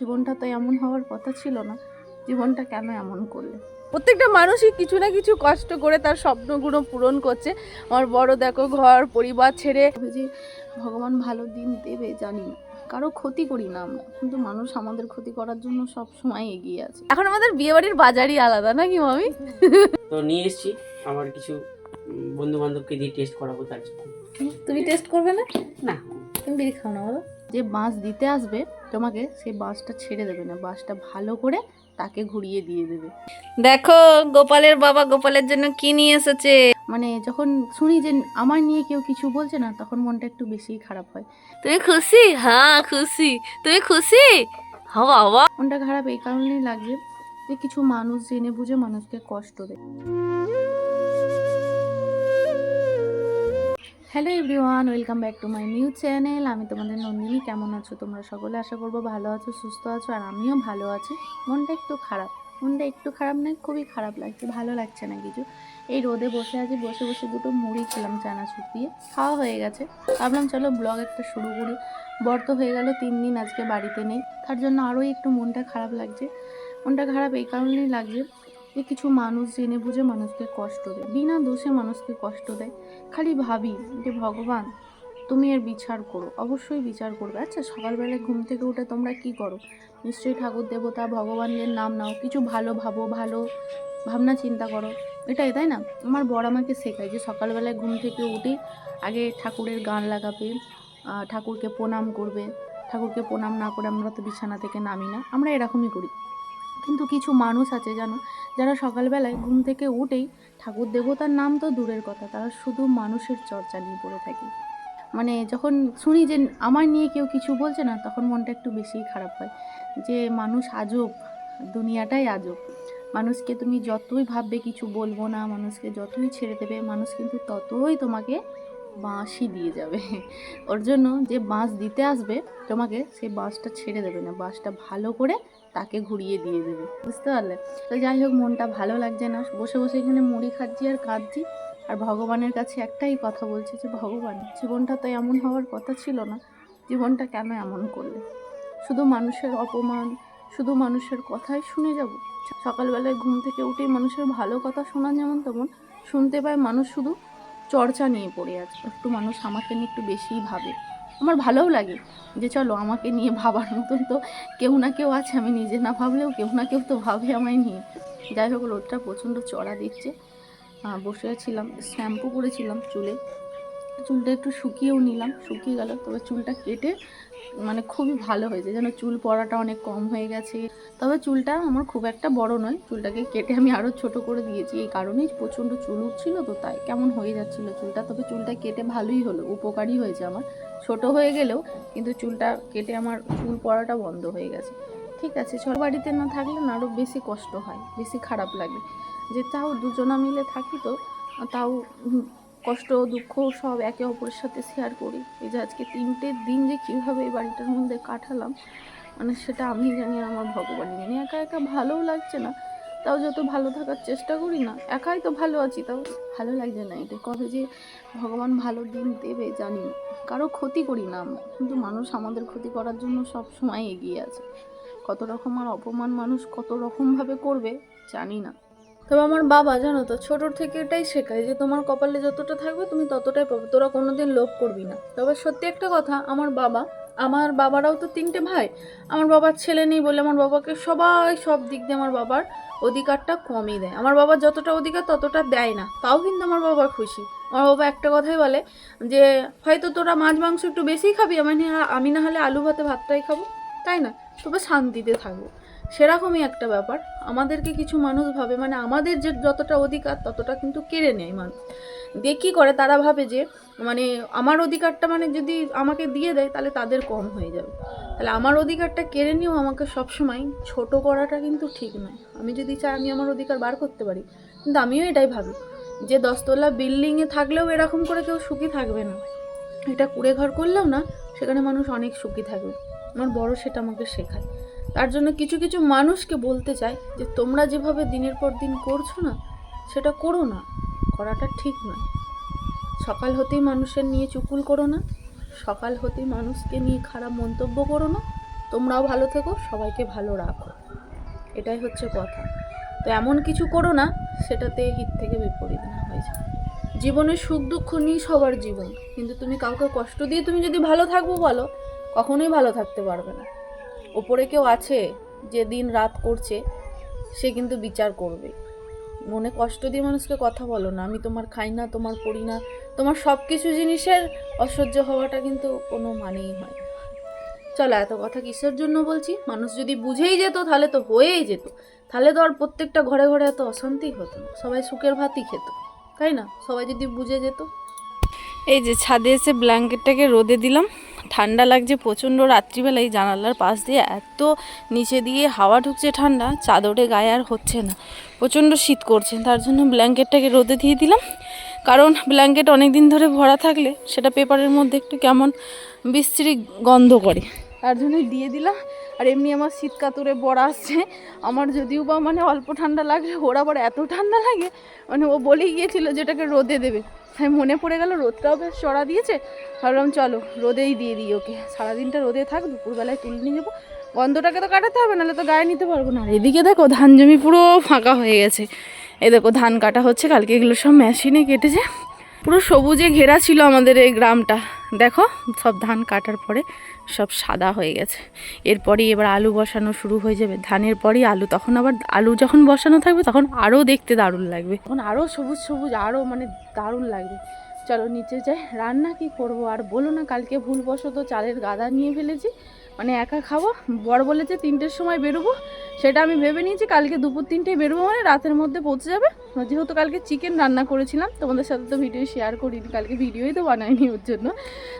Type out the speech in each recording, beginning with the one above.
জীবনটা তো এমন হওয়ার কথা ছিল না জীবনটা কেন এমন করলে? প্রত্যেকটা মানুষই কিছু না কিছু কষ্ট করে তার স্বপ্নগুলো পূরণ করছে। আমার বড় দেখো ঘর পরিবার ছেড়ে যে ভগবান ভালো দিন দেবে জানি না। কারও ক্ষতি করি না আমরা কিন্তু মানুষ আমাদের ক্ষতি করার জন্য সব সময় এগিয়ে আছে। এখন আমাদের বিয়ে বাড়ির বাজারই আলাদা নাকি মামি? তো নিয়ে এসেছি আমার কিছু বন্ধু বান্ধবকে দিয়ে টেস্ট করাবো তার জন্য। তুমি টেস্ট করবে না? না। তুমি বিড়ি খাও না বলো। যে বাঁশ দিতে আসবে তোমাকে সেই বাঁশটা ছেড়ে দেবে না বাঁশটা ভালো করে তাকে ঘুরিয়ে দিয়ে দেবে। দেখো গোপালের বাবা গোপালের জন্য কি নিয়ে এসেছে? মানে যখন শুনি যে আমার নিয়ে কেউ কিছু বলছে না তখন মনটা একটু বেশিই খারাপ হয়। তুমি খুশি? হ্যাঁ খুশি। তুমি খুশি? হ্যাঁ বাবা। মনটা খারাপ এই কারণেই লাগছে যে কিছু মানুষ জেনে বুঝে মানুষকে কষ্ট দেয়। Hello everyone, welcome back to my new channel. আমি তোমাদের নন্দিনী, কেমন আছো তোমরা? সকলে আশা করব ভালো আছো, সুস্থ আছো, আর আমিও ভালো আছি। মনটা একটু খারাপ, মনটা একটু খারাপ নয়, খুবই খারাপ লাগছে, ভালো লাগছে না কিছু। এই রোদে বসে আছি, বসে বসে দুটো মুড়ি খেলাম চানাচুর দিয়ে। খাওয়া হয়ে গেছে। ভাবলাম চলো ব্লগ একটা শুরু করি। বর তো হয়ে গেল, তিন দিন আজকে বাড়িতে নেই। তার জন্য আরোই একটু মনটা খারাপ লাগছে। মনটা খারাপ এই কারণেই লাগছে যে কিছু মানুষ জেনে বুঝে মানুষকে কষ্ট দেয়। বিনা দোষে মানুষকে কষ্ট দেয়। খালি ভাবি যে, ভগবান, তুমি এর বিচার করো। অবশ্যই বিচার করবে। আচ্ছা সকালবেলায় ঘুম থেকে উঠে তোমরা কি করো? নিশ্চয়ই ঠাকুর, দেবতা ভগবানের নাম নাও। কিছু ভালো ভাবো, ভালো ভাবনা চিন্তা করো। এটাই, তাই না? আমার বড় আমাকে শেখায় যে, সকালবেলায় ঘুম থেকে উঠে আগে ঠাকুরের গান লাগাবে ঠাকুরকে প্রণাম করবে। ঠাকুরকে প্রণাম না করে আমরা তো বিছানা থেকে নামি না। আমরা এরকমই করি। কিন্তু কিছু মানুষ আছে জানো, যারা সকালবেলায় ঘুম থেকে উঠেই ঠাকুর দেবতার নাম তো দূরের কথা, তারা শুধু মানুষের চর্চা নিয়ে পড়ে থাকে। মানে যখন শুনি যে আমার নিয়ে কেউ কিছু বলছে না, তখন মনটা একটু বেশিই খারাপ হয়। যে মানুষ আজব, দুনিয়াটাই আজব। মানুষকে তুমি যতই ভাববে কিছু বলব না, মানুষকে যতই ছেড়ে দেবে, মানুষ কিন্তু ততই তোমাকে বাঁশই দিয়ে যাবে। ওর জন্য যে বাঁশ দিতে আসবে, তোমাকে সেই বাঁশটা ছেড়ে দেবে না। বাঁশটা ভালো করে তাকে ঘুরিয়ে দিয়ে দেবে। বুঝতে পারলে? তো যাই হোক, মনটা ভালো লাগছে না। বসে বসে এখানে মুড়ি খাচ্ছি আর কাঁদছি। আর ভগবানের কাছে একটাই কথা বলছি যে, ভগবান, জীবনটা তো এমন হওয়ার কথা ছিল না। জীবনটা কেন এমন করলে? শুধু মানুষের অপমান, শুধু মানুষের কথাই শুনে যাব? সকালবেলায় ঘুম থেকে উঠেই মানুষের ভালো কথা শোনা যেমন তেমন, শুনতে পায় মানুষ শুধু চর্চা নিয়ে পড়ে আছে। একটু মানুষ আমাকে নিয়ে একটু বেশিই ভাবে। আমার ভালোও লাগে যে চলো আমাকে নিয়ে ভাবার মতন। তো কেউ না কেউ আছে, আমি নিজে না ভাবলেও কেউ না কেউ তো ভাবে আমায় নিয়ে। যাই হোক, রোদটা প্রচণ্ড চড়া দিচ্ছে। বসে ছিলাম, শ্যাম্পু করেছিলাম চুলে। চুলটা একটু শুকিয়েও নিলাম, শুকিয়ে গেল, তবে চুলটা কেটে মানে খুবই ভালো হয়েছে। যেন চুল পড়াটা অনেক কম হয়ে গেছে। তবে চুলটা আমার খুব একটা বড় নয়। চুলটাকে কেটে আমি আরও ছোট করে দিয়েছি। এই কারণেই প্রচণ্ড চুল উঠছিল তো তাই। কেমন হয়ে যাচ্ছিল চুলটা? তবে চুলটা কেটে ভালোই হলো। উপকারী হয়েছে আমার। ছোট হয়ে গেলেও কিন্তু চুলটা কেটে আমার চুল পড়াটা বন্ধ হয়ে গেছে। ঠিক আছে ছোট বাড়িতে না থাকলে না আরও বেশি কষ্ট হয়। বেশি খারাপ লাগে। যে তাও দুজনা মিলে থাকি তো, তাও কষ্ট, দুঃখ সব একে অপরের সাথে শেয়ার করি। এই যে আজকে তিনটে দিন যে কীভাবে এই বাড়িটার মধ্যে কাটালাম মানে সেটা আমি জানি আর আমার ভগবান জানি। একা একা ভালোও লাগছে না, তাও যত ভালো থাকার চেষ্টা করি না, একাই তো ভালো আছি, তাও ভালো লাগছে না। এটা কবে যে ভগবান ভালো দিন দেবে জানি না। কারও ক্ষতি করি না আমরা, কিন্তু মানুষ আমাদের ক্ষতি করার জন্য সব সময় এগিয়ে আছে। কত রকম আর অপমান মানুষ কত রকমভাবে করবে জানি না। তবে আমার বাবা, জানো তো, ছোটোর থেকে এটাই শেখায় যে তোমার কপালে যতটা থাকবে তুমি ততটাই পাবে। তোরা কোনোদিন লোভ করবি না। তবে সত্যি একটা কথা, আমার বাবা, আমার বাবারাও তো তিনটে ভাই। আমার বাবার ছেলে নেই বলে আমার বাবাকে সবাই সব দিক দিয়ে আমার বাবার অধিকারটা কমই দেয়। আমার বাবা যতটা অধিকার ততটা দেয় না, তাও কিন্তু আমার বাবা খুশি। আমার বাবা একটা কথাই বলে যে, হয়তো তোরা মাছ, মাংস একটু বেশিই খাবি, আমি আমি না হলে আলু, ভাতে, ভাতটাই খাব। তাই না? তবে শান্তিতে থাকব। সেরকমই একটা ব্যাপার। আমাদেরকে কিছু মানুষ ভাবে মানে আমাদের যে যতটা অধিকার, ততটা কিন্তু কেড়ে নেয় মানুষ। দিয়ে কী করে? তারা ভাবে যে মানে আমার অধিকারটা মানে যদি আমাকে দিয়ে দেয়, তাহলে তাদের কম হয়ে যাবে। তাহলে আমার অধিকারটা কেড়ে নিয়েও আমাকে সবসময় ছোট করাটা কিন্তু ঠিক নয়। আমি যদি চাই আমি আমার অধিকার বার করতে পারি, কিন্তু আমিও এটাই ভাবি যে, দশতলা বিল্ডিংয়ে থাকলেও এরকম করে কেউ সুখী থাকবে না। এটা কুড়ে ঘর করলেও না, সেখানে মানুষ অনেক সুখী থাকবে। আমার বড় সেটা আমাকে শেখায়। তার জন্য কিছু কিছু মানুষকে বলতে চাই যে তোমরা যেভাবে দিনের পর দিন করছ না, সেটা করো না। করাটা ঠিক নয়। সকাল হতেই মানুষের নিয়ে চুকুল করো না। সকাল হতেই মানুষকে নিয়ে খারাপ মন্তব্য করো না। তোমরাও ভালো থেকো, সবাইকে ভালো রাখো। এটাই হচ্ছে কথা। তো এমন কিছু করো না, সেটাতে হিত থেকে বিপরীত না হয়ে যায় জীবনে সুখ দুঃখ নিয়ে সবার জীবন। কিন্তু তুমি কাউকে কষ্ট দিয়ে তুমি যদি ভালো থাকব বলো, কখনোই ভালো থাকতে পারবে না। ওপরে কেউ আছে যে দিন রাত করছে, সে কিন্তু বিচার করবে। মনে কষ্ট দিয়ে মানুষকে কথা বলো না, আমি তোমার খাই না, তোমার পড়ি না, তোমার সব কিছু জিনিসের অসহ্য হওয়াটা কিন্তু কোনো মানেই হয় চলো এত কথা কিসের জন্য বলছি? মানুষ যদি বুঝেই যেত, তাহলে তো হয়েই যেত। তাহলে তো আর প্রত্যেকটা ঘরে ঘরে এত অশান্তি হতো না। সবাই সুখের ভাতই খেত, তাই না? সবাই যদি বুঝে যেত। এই যে ছাদে এসে ব্ল্যাঙ্কেটটাকে রোদে দিলাম। ঠান্ডা লাগছে প্রচণ্ড রাত্রিবেলায় জানালার পাশ দিয়ে। এত নিচে দিয়ে হাওয়া ঢুকছে ঠান্ডা, চাদরে গায়ে আর হচ্ছে না। প্রচণ্ড শীত করছে, তার জন্য ব্ল্যাঙ্কেটটাকে রোদে দিয়ে দিলাম। কারণ ব্ল্যাঙ্কেট অনেক দিন ধরে ভরা থাকলে সেটা পেপারের মধ্যে একটু কেমন বিশ্রী গন্ধ করে। তার জন্য দিয়ে দিলাম। আর এমনি আমার শীত কাতুরে বড় আসছে, আমার যদিও বা মানে অল্প ঠান্ডা লাগলে ওর আবার এত ঠান্ডা লাগে মানে ও বলেই গিয়েছিল যেটাকে রোদে দেবে। তাই মনে পড়ে গেল রোদটাও বেশ চড়া দিয়েছে, ভাবলাম চলো রোদেই দিয়ে দিই ওকে। সারাদিনটা রোদে থাক, দুপুরবেলায় তুলে নিয়ে যাব। গন্ধটাকে তো কাটাতে হবে, নাহলে তো গায়ে নিতে পারব না। আর এদিকে দেখো, ধান জমি পুরো ফাঁকা হয়ে গেছে। এই দেখো, ধান কাটা হচ্ছে, কালকে এগুলো সব মেশিনে কেটেছে। পুরো সবুজে ঘেরা ছিল আমাদের এই গ্রামটা। দেখো, সব ধান কাটার পরে সব সাদা হয়ে গেছে। এরপরই এবার আলু বসানো শুরু হয়ে যাবে। ধানের পরই আলু, তখন আবার আলু যখন বসানো থাকবে, তখন আরও দেখতে দারুণ লাগবে। তখন আরও সবুজ সবুজ আরও মানে দারুণ লাগবে। চলো নিচে যাই। রান্না কি করব আর বলো না, কালকে ভুলবশত চালের গাদা নিয়ে ফেলেছি। মানে একা খাব। বর বলেছে তিনটের সময় বেরোবো। সেটা আমি ভেবে নিয়েছি, কালকে দুপুর তিনটে বেরোবো মানে রাতের মধ্যে পৌঁছে যাবে। যেহেতু কালকে চিকেন রান্না করেছিলাম, তোমাদের সাথে তো ভিডিও শেয়ার করিনি, কালকে ভিডিওই তো বানাইনি ওর জন্য।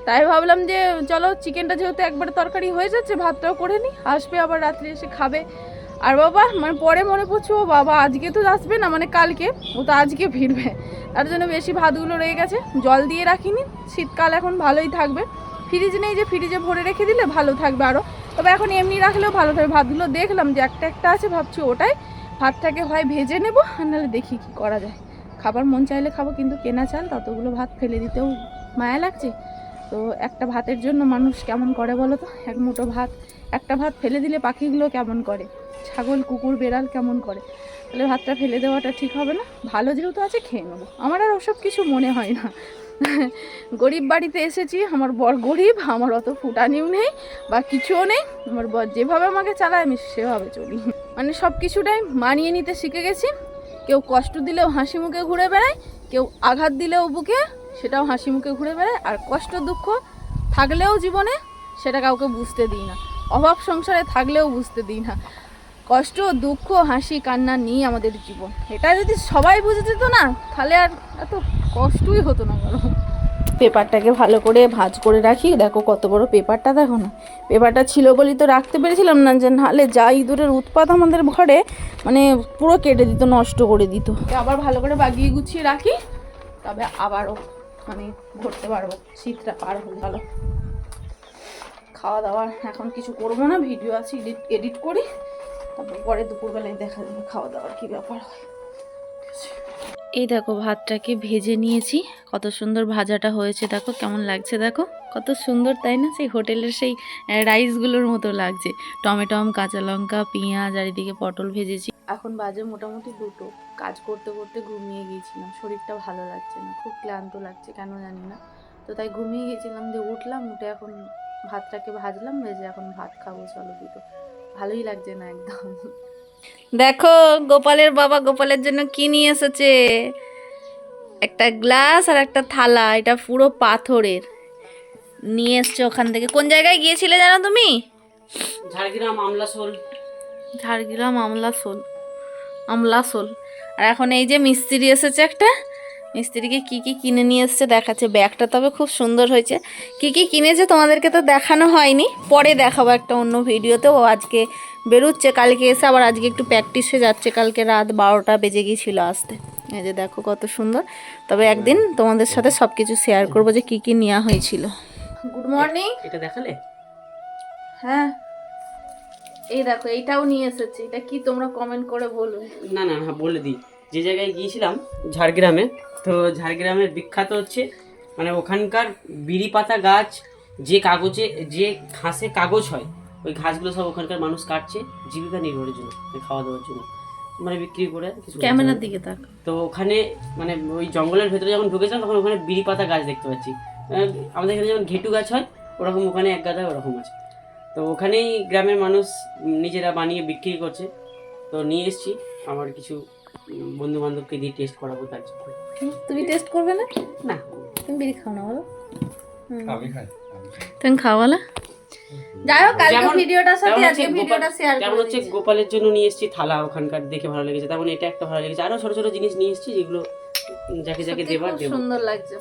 তাই ভাবলাম যে, চলো চিকেনটা যেহেতু একবার তরকারি হয়ে যাচ্ছে, ভাতটাও করে নিই আসবে আবার রাত্রে এসে খাবে। আর বাবা মানে পরে মনে পড়ছে, ও বাবা, আজকে তো আসবে না মানে কালকে। ও তো আজকে ফিরবে। তার জন্য বেশি ভাতগুলো রয়ে গেছে। জল দিয়ে রাখিনি। শীতকাল এখন ভালোই থাকবে। ফ্রিজ নেই যে ফ্রিজে ভরে রেখে দিলে ভালো থাকবে আরও তবে এখন এমনি রাখলেও ভালো থাকবে। ভাতগুলো দেখলাম যে একটা একটা আছে, ভাবছি ওটাই। ভাতটাকে হয় ভেজে নেব, আর নাহলে দেখি কি করা যায়। খাবার মন চাইলে খাব, কিন্তু কেনা চাল, ততগুলো ভাত ফেলে দিতেও মায়া লাগছে। তো একটা ভাতের জন্য মানুষ কেমন করে বলো তো? এক মুঠো ভাত, একটা ভাত ফেলে দিলে পাখিগুলো কেমন করে? ছাগল, কুকুর, বেড়াল কেমন করে? তাহলে ভাতটা ফেলে দেওয়াটা ঠিক হবে না। ভালো যেহেতু আছে, খেয়ে নেব। আমার আর ওসব কিছু মনে হয় না। গরিব বাড়িতে এসেছি, আমার বর গরিব, আমার অত ফুটানিও নেই, বা কিছুও নেই, আমার বর যেভাবে আমাকে চালায় আমি সেভাবে চলি। মানে সব কিছুটাই মানিয়ে নিতে শিখে গেছি। কেউ কষ্ট দিলেও হাসি মুখে ঘুরে বেড়ায়, কেউ আঘাত দিলেও বুকে, সেটাও হাসি মুখে ঘুরে বেড়ায়, আর কষ্ট দুঃখ থাকলেও জীবনে সেটা কাউকে বুঝতে দিই না। অভাব সংসারে থাকলেও বুঝতে দিই না। কষ্ট, দুঃখ, হাসি, কান্না নিয়ে আমাদের জীবন। এটা যদি সবাই বুঝে যেত না, তাহলে আর এত কষ্টই হতো না বলো পেপারটাকে ভালো করে ভাঁজ করে রাখি। দেখো কত বড় পেপারটা দেখো না। পেপারটা ছিল বলেই তো রাখতে পেরেছিলাম না যে নাহলে যা ইঁদুরের উৎপাত আমাদের ঘরে মানে পুরো কেটে দিত নষ্ট করে দিত। আবার ভালো করে বাগিয়ে গুছিয়ে রাখি তবে আবারও মানে ভরতে পারব শীতটা পার হয়ে গেল। খাওয়া দাওয়া এখন কিছু করব না ভিডিও আছে এডিট এডিট করি তারপর পরে দুপুরবেলায় দেখা যাবে খাওয়া দাওয়ার কী ব্যাপার হয়। এই দেখো ভাতটাকে ভেজে নিয়েছি। কত সুন্দর ভাজাটা হয়েছে দেখো, কেমন লাগছে দেখো। কত সুন্দর, তাই না? সেই হোটেলের সেই রাইসগুলোর মতো লাগছে। টমেটম কাঁচা লঙ্কা, পেঁয়াজ, আর এদিকে পটল ভেজেছি। এখন বাজে মোটামুটি দুটো। কাজ করতে করতে ঘুমিয়ে গিয়েছিলাম। শরীরটা ভালো লাগছে না, খুব ক্লান্ত লাগছে, কেন জানি না। তো তাই ঘুমিয়ে গিয়েছিলাম দিয়ে উঠলাম, উঠে এখন ভাতটাকে ভাজলাম, ভেজে এখন ভাত খাব, চলো দুটো। ভালোই লাগছে না একদম। দেখো গোপালের বাবা গোপালের জন্য কি নিয়ে এসেছে? একটা গ্লাস আর একটা থালা এটা পুরো পাথরের। নিয়ে এসছে ওখান থেকে। কোন জায়গায় গিয়েছিলে জানো তুমি? ঝাড়গ্রাম আমলাসোল। ঝাড়গ্রাম আমলাসোল। আমলাসোল। আর এখন এই যে মিস্ত্রি এসেছে একটা মিস্ত্রিকে কি কি কিনে নিয়ে এসছে দেখাচ্ছে। ব্যাগটা তবে খুব সুন্দর হয়েছে। কি কি কিনেছে তোমাদেরকে তো দেখানো হয়নি। পরে দেখাবো একটা অন্য ভিডিওতে ও আজকে বেরোচ্ছে কালকে এসে আবার আজকে একটু প্র্যাকটিসে যাচ্ছে। কালকে রাত বারোটা বেজে গিয়েছিল আসতে। এই যে দেখো কত সুন্দর। তবে একদিন তোমাদের সাথে সব কিছু শেয়ার করব যে কি কি নেওয়া হয়েছিল। গুড মর্নিং এটা দেখালে? হ্যাঁ। এই দেখো এইটাও নিয়ে এসেছি। এটা কি তোমরা কমেন্ট করে বলো। না না হ্যাঁ বলে দিই। যে জায়গায় গিয়েছিলাম ঝাড়গ্রামে তো ঝাড়গ্রামের বিখ্যাত হচ্ছে মানে ওখানকার বিড়ি পাতা গাছ যে কাগজে যে ঘাসে কাগজ হয় ওই ঘাসগুলো সব ওখানকার মানুষ কাটছে জীবিকা নির্ভরের জন্য মানে খাওয়া দাওয়ার জন্য। মানে বিক্রি করে ক্যামেরার দিকে তাক। তো ওখানে মানে ওই জঙ্গলের ভেতরে যখন ঢুকেছিলাম তখন ওখানে বিড়ি পাতা গাছ দেখতে পাচ্ছি। আমাদের এখানে যেমন ঘেটু গাছ হয় ওরকম ওখানে এক গাদা ওরকম আছে। তো ওখানেই গ্রামের মানুষ নিজেরা বানিয়ে বিক্রি করছে। তো নিয়ে এসেছি আমার কিছু বন্ধু বান্ধবকে দিয়ে টেস্ট করাবো তার জন্য। তুমি টেস্ট করবে না? না। তুমি বিড়ি খাও না বলো। আমি খাই তুমি খাও না যাই হোক কালকে ভিডিওটার সাথে আজকে ভিডিওটা শেয়ার করে হচ্ছে গোপালের জন্য নিয়ে এসেছি থালা ওখানকার দেখে ভালো লেগেছে। তেমন এটা একটা ভালো লেগেছে। আরও ছোট ছোট জিনিস নিয়ে এসেছি যেগুলো যাকে যাকে দেবার দেবো। সুন্দর লাগছে।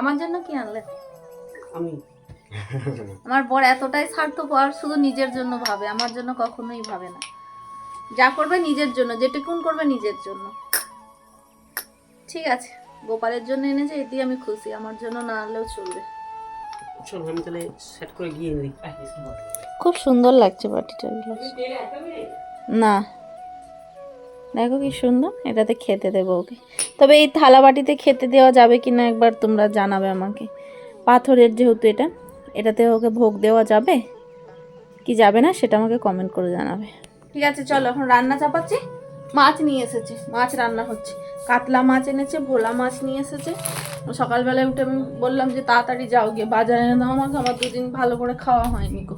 আমার জন্য কি আনলে? আমি। আমার বর এতটাই স্বার্থপর শুধু নিজের জন্য ভাবে। আমার জন্য কখনোই ভাবে না। যা করবে নিজের জন্য যেটুকুন করবে নিজের জন্য। ঠিক আছে গোপালের জন্য এনেছে এতেই আমি খুশি আমার জন্য না আনলেও চলবে। চল আমি তাহলে সেট করে গিয়ে এনে খুব সুন্দর লাগছে বাটিটা না। দেখো কি সুন্দর এটাতে খেতে দেবো ওকে। তবে এই থালা বাটিতে খেতে দেওয়া যাবে কি না একবার তোমরা জানাবে আমাকে। পাথরের যেহেতু এটা এটাতে ওকে ভোগ দেওয়া যাবে কি যাবে না সেটা আমাকে কমেন্ট করে জানাবে। ঠিক আছে, চলো, এখন রান্না চাপাচ্ছি। মাছ নিয়ে এসেছে, মাছ রান্না হচ্ছে। কাতলা মাছ এনেছে, ভোলা মাছ নিয়ে এসেছে। সকালবেলায় উঠে আমি বললাম যে, তাড়াতাড়ি যাও গিয়ে বাজারে। এনে দাও আমাকে আমার দুদিন ভালো করে খাওয়া হয়নি গো।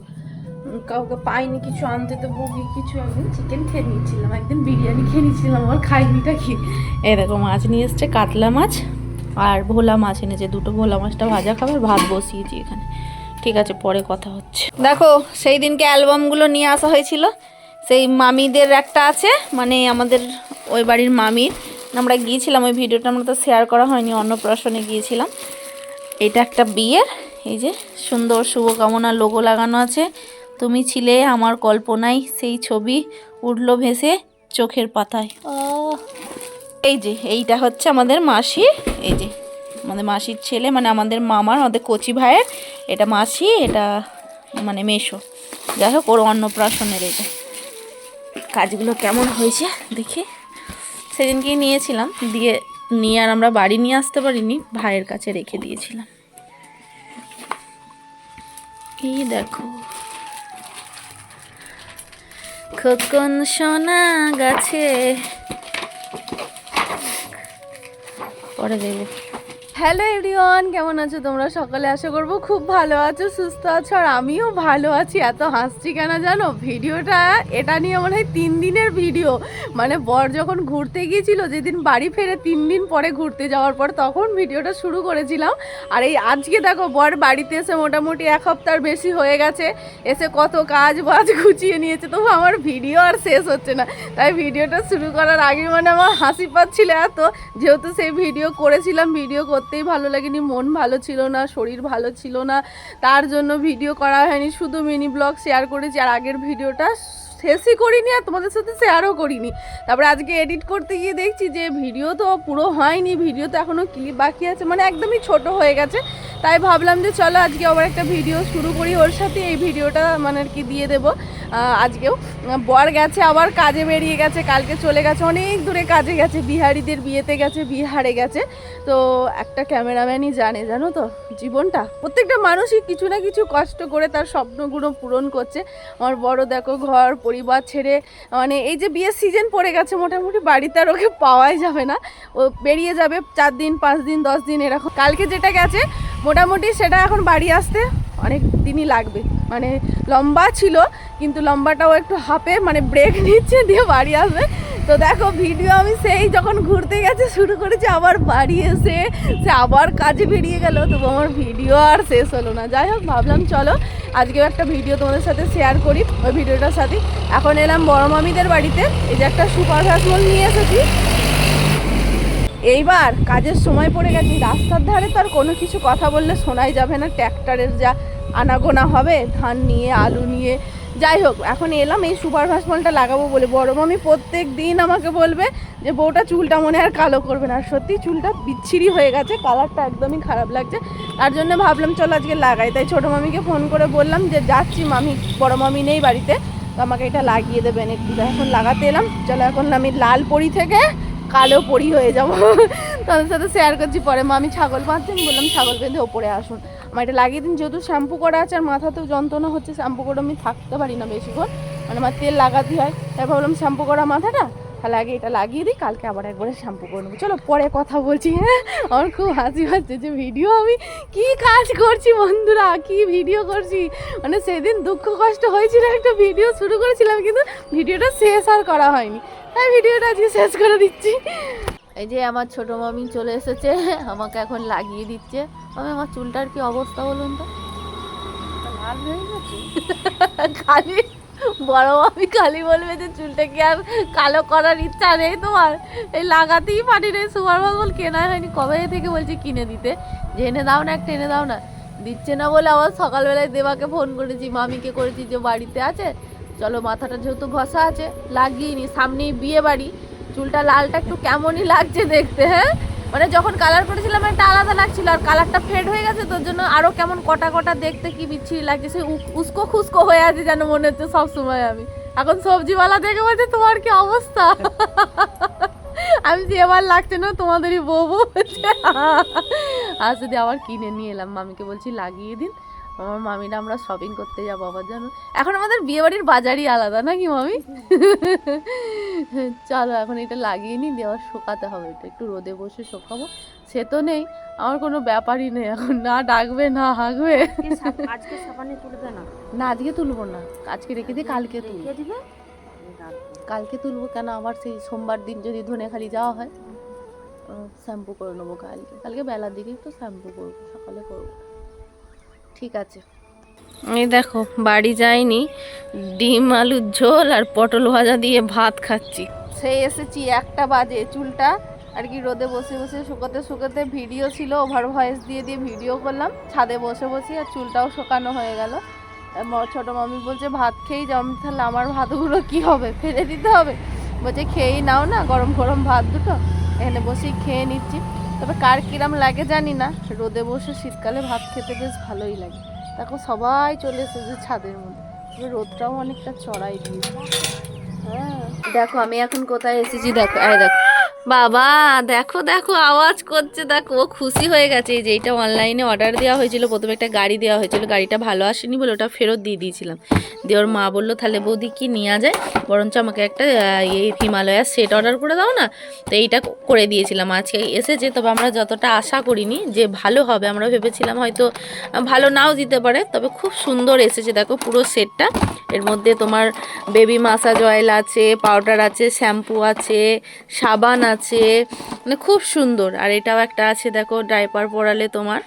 কাউকে পাইনি, কিছু আনতে তো বগি কিছু একদিন চিকেন খেয়ে নিয়েছিলাম, একদিন বিরিয়ানি খেয়ে নিয়েছিলাম আমার খাইনিটা কি? এই দেখো, মাছ নিয়ে এসছে, কাতলা মাছ আর ভোলা মাছ এনেছে। দুটো ভোলা মাছটা ভাজা খাবার, ভাত বসিয়েছি এখানে। ঠিক আছে, পরে কথা হচ্ছে। দেখো, সেই দিনকে অ্যালবামগুলো নিয়ে আসা হয়েছিল। সেই মামিদের একটা আছে মানে আমাদের ওই বাড়ির মামির আমরা গিয়েছিলাম, ওই ভিডিওটা আমরা তো শেয়ার করা হয়নি, অন্নপ্রাশনে গিয়েছিলাম। এটা একটা বিয়ের, এই যে সুন্দর শুভকামনা লোগো লাগানো আছে। তুমি ছিলে, আমার কল্পনায় সেই ছবি উঠল ভেসে চোখের পাতায়। এই যে, এইটা হচ্ছে আমাদের মাসি, এই যে আমাদের মাসির ছেলে মানে আমাদের মামার, আমাদের কচি ভাইয়ের। এটা মাসি, এটা মানে মেশো যাই হোক, ওর অন্নপ্রাশনের এটা। কাজগুলো কেমন হয়েছে দেখি। সেদিনকেই নিয়েছিলাম, দিয়ে নিয়ে আর আমরা বাড়ি নিয়ে আসতে পারিনি, ভাইয়ের কাছে রেখে দিয়েছিলাম। এই দেখো। খোকন সোনা গাছে। পরে দেবো হ্যালো এভরিওয়ান কেমন আছো তোমরা? সকালে আশা করব খুব ভালো আছো, সুস্থ আছো, আর আমিও ভালো আছি। এত হাসছি কেন জানো? ভিডিওটা, এটা নিয়ে মনে হয় তিন দিনের ভিডিও। মানে বর যখন ঘুরতে গিয়েছিল, যেদিন বাড়ি ফেরে তিন দিন পরে ঘুরতে যাওয়ার পর তখন ভিডিওটা শুরু করেছিলাম। আর এই আজকে দেখো, বর বাড়িতে এসে মোটামুটি এক সপ্তাহ বেশি হয়ে গেছে। এসে কত কাজ বাজ গুছিয়ে নিয়েছে, তবু আমার ভিডিও আর শেষ হচ্ছে না। তাই ভিডিওটা শুরু করার আগে মানে আমার হাসি পাচ্ছিল এত। যেহেতু সেই ভিডিও করেছিলাম, ভিডিও করতেই ভালো লাগেনি, মন ভালো ছিল না, শরীর ভালো ছিল না। তার জন্য ভিডিও করা হয়নি, শুধু মিনি ব্লগ শেয়ার করেছি। আর আগের ভিডিওটা শেষই করিনি আর তোমাদের সাথে শেয়ারও করিনি। তারপরে আজকে এডিট করতে গিয়ে দেখছি যে ভিডিও তো পুরো হয়নি ভিডিও তো এখনও ক্লিপ বাকি আছে মানে একদমই ছোট হয়ে গেছে। তাই ভাবলাম যে চলো আজকে আবার একটা ভিডিও শুরু করি, ওর সাথে এই ভিডিওটা মানে আর কি দিয়ে দেবো আজকেও। বর গেছে আবার, কাজে বেরিয়ে গেছে, কালকে চলে গেছে, অনেক দূরে কাজে গেছে, বিহারিদের বিয়েতে গেছে, বিহারে গেছে। তো একটা ক্যামেরাম্যানই জানে, জানো তো, জীবনটা। প্রত্যেকটা মানুষই কিছু না কিছু কষ্ট করে তার স্বপ্নগুলো পূরণ করছে। আমার বড় দেখো, ঘর পরিবার ছেড়ে মানে এই যে বিয়ের সিজন পড়ে গেছে, মোটামুটি বাড়িতে আর ওকে পাওয়াই যাবে না। ও বেরিয়ে যাবে চার দিন, পাঁচ দিন, দশ দিন, এরকম। কালকে যেটা গেছে, মোটামুটি সেটা এখন বাড়ি আসতে অনেক দিনই লাগবে। মানে লম্বা ছিল, কিন্তু লম্বাটাও একটু হাফে মানে ব্রেক নিচ্ছে দিয়ে বাড়ি আসবে। তো দেখো ভিডিও আমি সেই যখন ঘুরতে গেছে, শুরু করেছি, আবার বাড়ি এসে সে আবার কাজে বেরিয়ে গেল। তবু আমার ভিডিও আর শেষ হলো না। যাই হোক, ভাবলাম চলো, আজকেও একটা ভিডিও তোমাদের সাথে শেয়ার করি। ওই ভিডিওটার সাথে। এখন এলাম বড় মামিদের বাড়িতে। এই যে একটা সুপার ফ্যাসমল নিয়ে এসেছি। এইবার কাজের সময় পড়ে গেছি, রাস্তার ধারে তো আর কোনো কিছু কথা বললে শোনাই যাবে না। ট্র্যাক্টরের যা আনাগোনা হবে, ধান নিয়ে, আলু নিয়ে, যাই হোক, এখন এলাম এই সুপার ভাসমলটা লাগাবো বলে। বড় মামি প্রত্যেক দিন আমাকে বলবে যে, বউটা চুলটা মনে আর কালো করবে না। আর সত্যি চুলটা বিচ্ছিরি হয়ে গেছে, কালারটা একদমই খারাপ লাগছে। তার জন্য ভাবলাম, চলো আজকে লাগাই। তাই ছোটো মামিকে ফোন করে বললাম যে, যাচ্ছি মামি, বড় মামি নেই বাড়িতে, তো আমাকে এটা লাগিয়ে দেবেন একটু। এখন লাগাতে এলাম। চলো এখন আমি লাল পরি থেকে কালো পরি হয়ে যাব। তাদের সাথে শেয়ার করছি পরে। মা, আমি ছাগল বাঁধছি আমি বললাম, ছাগল বেঁধে ওপরে আসুন। আমার এটা লাগিয়ে দিন। যেহেতু শ্যাম্পু করা আছে আর মাথাতেও যন্ত্রণা হচ্ছে, শ্যাম্পু করে আমি থাকতে পারি না বেশিক্ষণ। মানে আমার তেল লাগাতে হয়। তাই ভাবলাম, শ্যাম্পু করা মাথাটা? তাহলে আগে এটা লাগিয়ে দিই কালকে আবার একবারে শ্যাম্পু করে নেব। চলো পরে কথা বলছি হ্যাঁ? আমার খুব হাসি পাচ্ছে যে ভিডিও আমি কি কাজ করছি বন্ধুরা কি ভিডিও করছি? মানে সেদিন দুঃখ কষ্ট হয়েছিল একটা ভিডিও শুরু করেছিলাম কিন্তু ভিডিওটা শেষ আর করা হয়নি। তাই ভিডিওটা আজকে শেষ করে দিচ্ছি। এই যে আমার ছোটো মামি চলে এসেছে আমাকে এখন লাগিয়ে দিচ্ছে। আমি আমার চুলটার কি অবস্থা বলুন তো? লাল হয়ে গেছে? খালি। বড় মামি খালি বলবে যে চুলটা কি আর কালো করার ইচ্ছা নেই তোমার? এই লাগাতেই পারি রে সুপার বল কেনা হয়নি। কবে থেকে বলছি কিনে দিতে? যে এনে দাও না একটা এনে দাও না। দিচ্ছে না বলে আবার সকালবেলায় দেবাকে ফোন করেছি, মামিকে করেছি যে বাড়িতে আছে। চলো মাথাটা যেহেতু ঘষা আছে, লাগিয়ে নি। সামনেই বিয়ে বাড়ি চুলটা লালটা একটু কেমনই লাগছে দেখতে হ্যাঁ? মানে যখন কালার করেছিলাম একটা আলাদা লাগছিল আর কালারটা ফেড হয়ে গেছে, তোর জন্য আরও কেমন কটা কটা দেখতে কি বিচ্ছিরি লাগছে। সেই উস্কো খুস্কো হয়ে আছে যেন মনে হচ্ছে সবসময় আমি। এখন সবজিওয়ালা দেখে বলছে, তোমার কি অবস্থা? আমি যে এবার লাগছে না, তোমাদেরই বউ বউ আজ যদি আবার কিনে নিয়ে এলাম, মামিকে বলছি, লাগিয়ে দিন। আমার মামিরা আমরা শপিং করতে যাব আবার জানো? এখন আমাদের বিয়ে বাড়ির বাজারই আলাদা নাকি মামি? চলো এখন এটা লাগিয়ে নিই দেওয়ার শোকাতে হবে এটা একটু রোদে বসে শোকাবো। সে তো নেই আমার কোনো ব্যাপারই নেই এখন না ডাকবে না হাঁকবে। না? আজকে তুলবো না আজকে রেখে দিই কালকে তুলবো। কালকে তুলবো কেন আবার সেই সোমবার দিন যদি ধনেখালি যাওয়া হয়। শ্যাম্পু করে নেব কালকে কালকে বেলার দিকে একটু শ্যাম্পু করব সকালে করব। ঠিক আছে। এই দেখো বাড়ি যাইনি ডিম আলুর ঝোল আর পটল ভাজা দিয়ে ভাত খাচ্ছি। সেই এসেছি একটা বাজে চুলটা আর কি রোদে বসে বসে শুকোতে শুকোতে ভিডিও ছিল ওভার ভয়েস দিয়ে দিয়ে ভিডিও করলাম ছাদে বসে বসে আর চুলটাও শুকানো হয়ে গেল। ছোট মামি বলছে ভাত খেয়েই যাও। আমি তাহলে আমার ভাতগুলো কি হবে? ফেলে দিতে হবে? বলছে খেয়েই নাও না গরম গরম ভাত দুটো। এখানে বসেই খেয়ে নিচ্ছি। তবে কার কিরাম লাগে জানি না। রোদে বসে শীতকালে ভাত খেতে বেশ ভালোই লাগে। দেখো সবাই চলে এসেছে ছাদের মধ্যে। তবে রোদটাও অনেকটা চড়াই দিয়েছে। হ্যাঁ। দেখো আমি এখন কোথায় এসেছি, দেখো, এই দেখো। বাবা, দেখো দেখো, আওয়াজ করছে, দেখো, ও খুশি হয়ে গেছে। যে এইটা অনলাইনে অর্ডার দেওয়া হয়েছিল, প্রথমে একটা গাড়ি দেওয়া হয়েছিল, গাড়িটা ভালো আসেনি বলে ওটা ফেরত দিয়ে দিয়েছিলাম। দিয়ে ওর মা বলল, তাহলে বৌদি কি নেওয়া যায়? বরঞ্চ আমাকে একটা এই হিমালয়ার সেট অর্ডার করে দাও না? তো এইটা করে দিয়েছিলাম। আজকে এসেছে, তবে আমরা যতটা আশা করিনি যে ভালো হবে, আমরা ভেবেছিলাম হয়তো ভালো নাও দিতে পারে, তবে খুব সুন্দর এসেছে। দেখো, পুরো সেটটা এর মধ্যে তোমার বেবি মাসাজ অয়েল আছে পাউডার আছে শ্যাম্পু আছে, সাবান আছে মানে খুব সুন্দর। আর এটাও একটা আছে, দেখো ডাইপার পরালে তোমার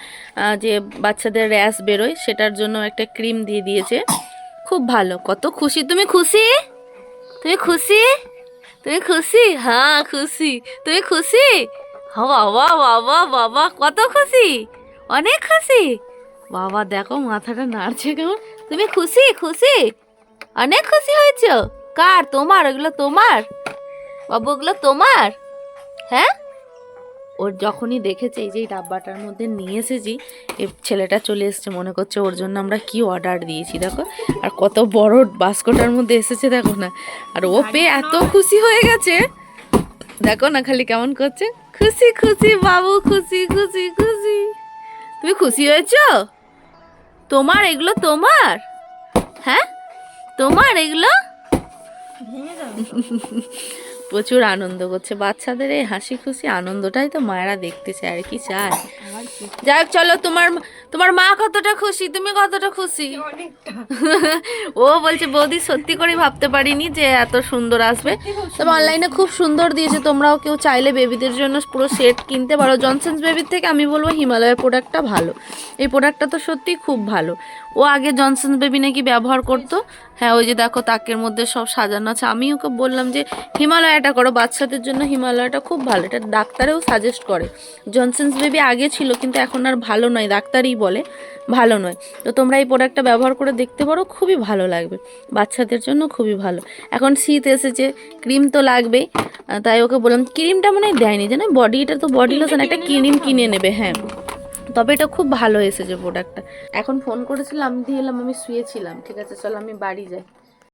যে বাচ্চাদের র্যাশ বেরোয়, সেটার জন্য একটা ক্রিম দিয়ে দিয়েছে। খুব ভালো, কত খুশি। তুমি খুশি? তুমি খুশি? তুমি খুশি? হ্যাঁ খুশি। তুমি খুশি? বাবা বাবা বাবা, কত খুশি? অনেক খুশি। বাবা, দেখো, মাথাটা নাড়ছে কেমন। তুমি খুশি খুশি? অনেক খুশি হয়েছ। কার? তোমার? ওগুলো তোমার? বাবু, ওগুলো তোমার? হ্যাঁ? ওর যখনই দেখেছে এই যে এই ডাব্বাটার মধ্যে নিয়ে এসেছি এ ছেলেটা চলে এসেছে মনে করছে ওর জন্য আমরা কি অর্ডার দিয়েছি দেখো। আর কত বড় বাস্কটার মধ্যে এসেছে দেখো না। আর ও পেয়ে এত খুশি হয়ে গেছে। দেখো না খালি কেমন করছে। খুশি খুশি বাবু খুশি খুশি খুশি। তুমি খুশি হয়েছ? তোমার এগুলো তোমার? হ্যাঁ? তোমার এগুলো? প্রচুর আনন্দ করছে। বাচ্চাদের এই হাসি খুশি আনন্দটাই তো মায়েরা দেখতে চায় আর কি চায়। যাই হোক চলো তোমার তোমার মা কতটা খুশি তুমি কতটা খুশি? ও বলছে বৌদি সত্যি করে ভাবতে পারিনি যে এত সুন্দর আসবে। তবে অনলাইনে খুব সুন্দর দিয়েছে। তোমরাও কেউ চাইলে বেবিদের জন্য পুরো সেট কিনতে পারো। জনসন্স বেবির থেকে আমি বলব হিমালয়ের প্রোডাক্টটা ভালো। এই প্রোডাক্টটা তো সত্যিই খুব ভালো। ও আগে জনসন্স বেবি নাকি ব্যবহার করতো? হ্যাঁ ওই যে দেখো তাকের মধ্যে সব সাজানো আছে। আমি ওকে বললাম যে হিমালয়াটা করো বাচ্চাদের জন্য হিমালয়াটা খুব ভালো। এটা ডাক্তারেও সাজেস্ট করে। জনসন্স বেবি আগে ছিল কিন্তু এখন আর ভালো নয় ডাক্তারই বলে ভালো নয়। তো তোমরা এই প্রোডাক্টটা ব্যবহার করে দেখতে পারো খুবই ভালো লাগবে। বাচ্চাদের জন্য খুবই ভালো। এখন শীত এসেছে ক্রিম তো লাগবেই। আহ, তাই ওকে বললাম ক্রিমটা মনে হয় দেয়নি। জানো বডি এটা তো বডি লোশন একটা ক্রিম কিনে নেবে হ্যাঁ। তবে এটা খুব ভালো এসেছে প্রোডাক্টটা এখন ফোন করেছিলাম দিয়ে এলাম, আমি শুয়েছিলাম, ঠিক আছে, চলো আমি বাড়ি যাই।